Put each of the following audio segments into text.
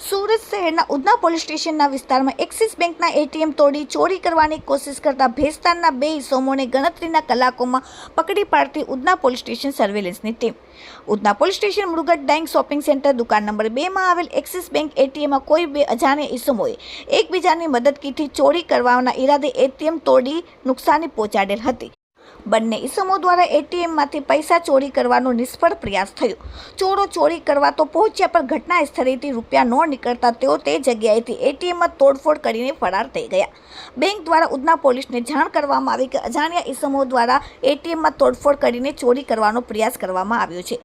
સુરત શહેરના ઉધના પોલીસ સ્ટેશનના વિસ્તારમાં એક્સિસ બેંકના એટીએમ તોડી ચોરી કરવાની કોશિશ કરતા ભેસ્તાનના બે ઇસોમોને ગણતરીના કલાકોમાં પકડી પાડતી ઉધના પોલીસ સ્ટેશન સર્વેલન્સની ટીમ. ઉધના પોલીસ સ્ટેશન મૃગટ ડાઇંગ શોપિંગ સેન્ટર દુકાન નંબર બેમાં આવેલ એક્સિસ બેંક એટીએમમાં કોઈ બે અજાણ્યા ઇસમોએ એકબીજાની મદદકીથી ચોરી કરવાના ઈરાદે એટીએમ તોડી નુકસાની પહોંચાડેલ હતી. બંને ઈસમો દ્વારા એટીએમમાંથી પૈસા ચોરી કરવાનો નિષ્ફળ પ્રયાસ થયો. ચોરો ચોરી કરવા તો પહોંચ્યા, પણ ઘટના સ્થળેથી રૂપિયા ન નીકળતા તેઓ તે જગ્યાએથી એટીએમમાં તોડફોડ કરીને ફરાર થઈ ગયા. બેંક દ્વારા ઉધના પોલીસને જાણ કરવામાં આવી કે અજાણ્યા ઈસમો દ્વારા એટીએમમાં તોડફોડ કરીને ચોરી કરવાનો પ્રયાસ કરવામાં આવ્યો છે.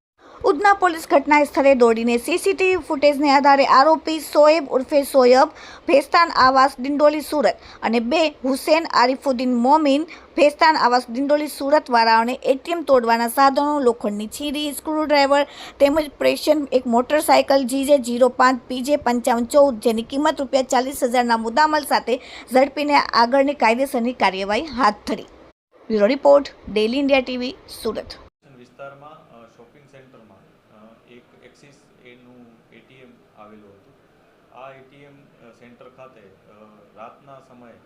ઉધના પોલીસ ઘટના સ્થળે દોડીને સીસીટીવી ફૂટેજને આધારે આરોપી સોએબ ઉર્ફે સોયબ ભેસ્તાન આવાસ ડિંડોલી સુરત અને બે હુસેન આરિફુદ્દીન મોમીન ભેસ્તાન આવાસ ડિંડોલી સુરત વાળાઓને એટીએમ તોડવાના સાધનો, લોખંડની છીરી, સ્ક્રૂડ્રાઈવર તેમજ પ્રેશન એક મોટરસાયકલ જીજે જીરો પાંચ, પીજે પંચાવન ચૌદ જેની કિંમત રૂપિયા ચાલીસ હજારના મુદ્દામલ સાથે ઝડપીને આગળની કાયદેસરની કાર્યવાહી હાથ ધરી. Bureau report daily India TV, Surat વિસ્તારમાં અ, શોપિંગ સેન્ટરમાં અ, એક એક્સિસ એનું એટીએમ આવેલું હતું. આ એટીએમ સેન્ટર ખાતે રાતના સમયે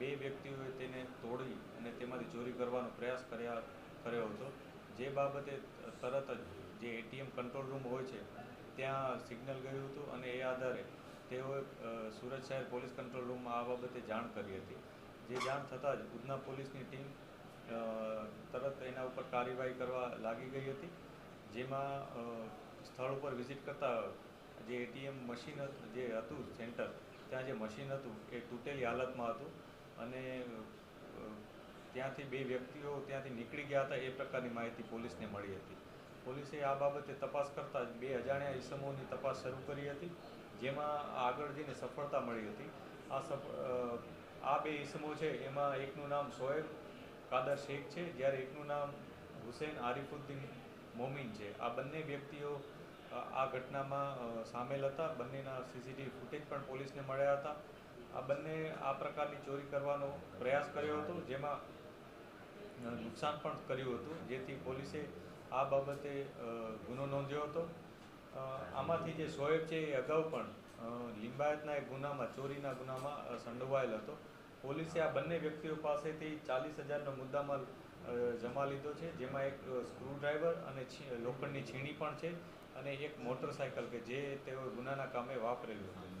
બે વ્યક્તિઓએ તેને તોડી અને તેમાંથી ચોરી કરવાનો પ્રયાસ કર્યા, કર્યો હતો. જે બાબતે તરત જ જે એટીએમ કંટ્રોલ રૂમ હોય છે, ત્યાં સિગ્નલ ગયું હતું અને એ આધારે તેઓએ સુરત શહેર પોલીસ કંટ્રોલ રૂમમાં આ બાબતે જાણ કરી હતી. જે જાણ થતાં જ ઉધના પોલીસની ટીમ તરત એના ઉપર કાર્યવાહી કરવા લાગી ગઈ હતી. જેમાં સ્થળ ઉપર વિઝિટ કરતા જે એટીએમ મશીન જે હતું સેન્ટર ત્યાં જે મશીન હતું, એ તૂટેલી હાલતમાં હતું અને ત્યાંથી બે વ્યક્તિઓ ત્યાંથી નીકળી ગયા હતા, એ પ્રકારની માહિતી પોલીસને મળી હતી. પોલીસે આ બાબતે તપાસ કરતાં બે અજાણ્યા ઇસમોની તપાસ શરૂ કરી હતી, જેમાં આગળ જઈને સફળતા મળી હતી. આ આ બે ઇસમો છે, એમાં એકનું નામ સોએબ કાદર શેખ છે, જ્યારે એકનું નામ હુસેન આરિફુદ્દીન મોમીન છે. આ બંને વ્યક્તિઓ આ ઘટનામાં સામેલ હતા. બંનેના સીસીટીવી ફૂટેજ પણ પોલીસને મળ્યા હતા. આ બંને આ પ્રકારની ચોરી કરવાનો પ્રયાસ કર્યો હતો, જેમાં નુકસાન પણ કર્યું હતું, જેથી પોલીસે આ બાબતે ગુનો નોંધ્યો હતો. આમાંથી જે શોએબ છે એ અગાઉ પણ લિંબાયતના એક ગુનામાં, ચોરીના ગુનામાં સંડોવાયેલ હતો. પોલીસે આ બંને વ્યક્તિઓ પાસેથી ચાલીસ હજારનો મુદ્દામાલ જમા લીધો છે, જેમાં એક સ્ક્રૂડ્રાઈવર અને લોખંડની છીણી પણ છે. અને એક મોટરસાયકલ કે જે તેઓ ગુનાના કામે વાપરેલું હતું.